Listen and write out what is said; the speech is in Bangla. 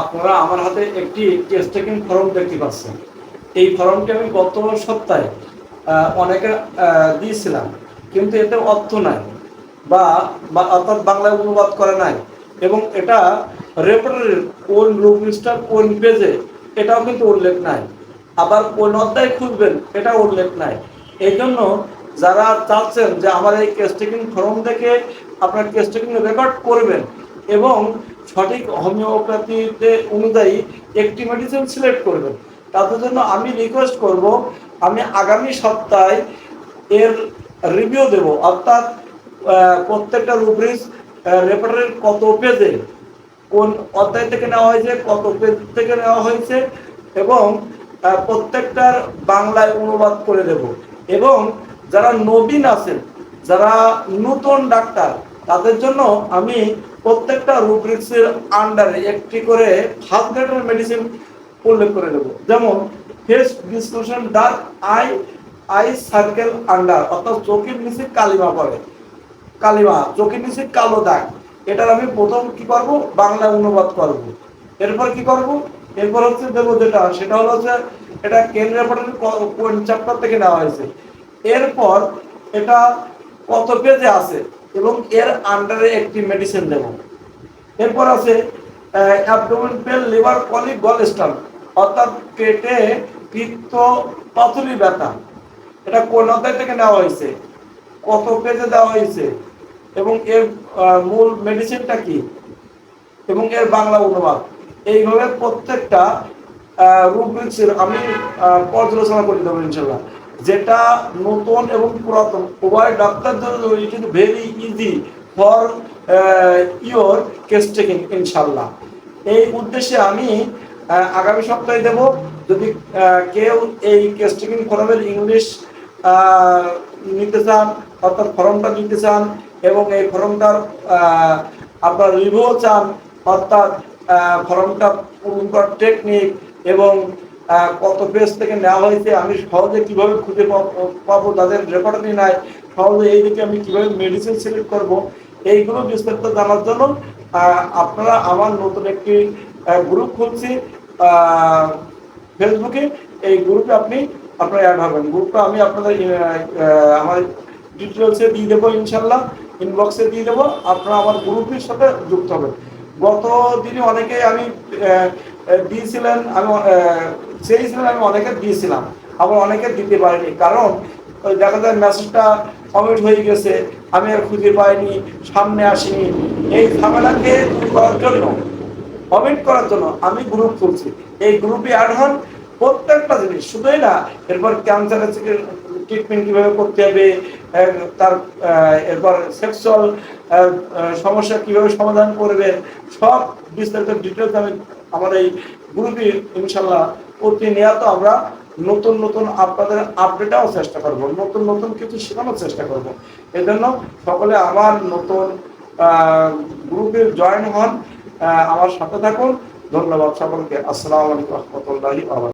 আপনারা আমার হাতে একটি টেস্ট টেকিং ফর্ম দেখতে পাচ্ছেন। এই ফর্মটি আমি গত সপ্তাহে অনেকে দিয়েছিলাম। কিন্তু এতে অর্থ নাই বা অর্থাৎ বাংলায় অনুবাদ করা নাই। এবং এটা রেপারের কোন রুবিস্টার কোন পেজে এটাও কিন্তু উল্লেখ নাই। আবার কোন অধ্যায় খুঁজবেন এটা উল্লেখ নাই। এই জন্য যারা চাচ্ছেন যে আমার এই কেস টেকিং ফর্ম দেখে আপনার কেস টেকিং রেকর্ড করবেন এবং সঠিক হোমিওপ্যাথিতে অনুযায়ী একটি মেডিসিন সিলেক্ট করবেন। তাদের জন্য আমি রিকোয়েস্ট করব, আমি আগামী সপ্তাহে এর রিভিউ দেব। অর্থাৎ প্রত্যেকটা রুব্রিক্স রেপারের কত পেজে কোন অধ্যায় থেকে নেওয়া হয়েছে, কত পেজ থেকে নেওয়া হয়েছে এবং প্রত্যেকটার বাংলায় অনুবাদ করে দেব। এবং যারা নবীন আছেন, যারা নতুন ডাক্তার তাদের জন্য আমি প্রত্যেকটা রুব্রিক্সের আন্ডারে একটি করে ফার্স্ট গ্রেডের মেডিসিন উল্লেখ করে দেবো যেমন face description dark eye eye circle under অর্থাৎ চোখের নিচে কালিমা পড়ে। কালিমা, চোখের নিচে কালো দাগ। এটার আমি প্রথম কি করব? বাংলা অনুবাদ করব। এরপর কি করব? এরপর হচ্ছে দেবো যেটা, সেটা হলো হচ্ছে এটা কেন রেপার্টের কোন চ্যাপ্টার থেকে নেওয়া হয়েছে। এরপর এটা কত পেজে আছে? এবং এর আন্ডারে একটি মেডিসিন দেব। এরপর আছে অ্যাবডোমেন পেল লিভার কলিক গল স্টোন অর্থাৎ পেটে পিত্ত, পাথুরি ব্যথা। এটা কোন অধ্যায় থেকে নেওয়া হয়েছে? কত পেজে দেওয়া হয়েছে? এবং এর মূল মেডিসিনটা কি? এবং এর বাংলা অনুবাদ। এইভাবে প্রত্যেকটা রুব্রিক্সের আমি পর্যালোচনা করে দেবো ইনশাল্লাহ যেটা নতুন এবং পুরাতন। উভয় ডাক্তার জন্য it is very easy for your case taking ইনশাল্লাহ এই উদ্দেশ্যে আমি আগামী সপ্তাহে দেব। যদি কেউ এই কেস টেকিং ফর্মের ইংলিশ নিতে চান, অর্থাৎ ফর্মটা নিতে চান এবং এই ফর্মটার আপনার রিভিউ চান, অর্থাৎ ফর্মটা পূরণ করার টেকনিক এবং কত পেজ থেকে নেওয়া হয়েছে, আমি সহজে কীভাবে খুঁজে পাব- তাদের রেকর্ডিং নাই, সহজে এই দিকে আমি কীভাবে মেডিসিন সিলেক্ট করব, এইগুলো বিস্তারিত জানার জন্য আপনারা আমার নতুন একটি গ্রুপ খুলছি ফেসবুকে এই গ্রুপে আপনি, আপনারা অ্যাড হবেন। গ্রুপটা আমি আপনাদের আমার ডিটেলসে দিয়ে দেবো ইনশাল্লাহ ইনবক্সে দিয়ে দেবো, আপনারা আমার গ্রুপের সাথে যুক্ত হবেন। গত দিনে অনেকে আমি দিয়েছিলেন, আমি চেয়েছিলেন, আমি অনেকে দিয়েছিলাম। আবার অনেকে দিতে পারিনি। কারণ দেখা যায় মেসেজটা কমেন্ট হয়ে গেছে, আমি আর খুঁজে পাইনি, সামনে আসিনি। এই ঝামেলাকে দূর করার জন্য কমেন্ট করার জন্য আমি গ্রুপ খুলছি। এই গ্রুপে অ্যাড হন প্রত্যেকটা জিনিস। শুধুই না, এরপর ক্যান্সারের ট্রিটমেন্ট কীভাবে করতে হবে তার এরপর সেক্সুয়াল সমস্যা কীভাবে সমাধান করবেন, সব বিস্তারিত ডিটেলস আমি আমার এই গ্রুপে ইনশাল্লাহ প্রতিনিয়ত আমরা নতুন নতুন আপনাদের আপডেটাও চেষ্টা করব, নতুন নতুন কিছু শেখানোর চেষ্টা করব। এজন্য সকলে আমার নতুন গ্রুপে জয়েন হন আমার সাথে থাকুন। ধন্যবাদ সকলকে। আসসালামু আলাইকুম রহমতুল্লাহি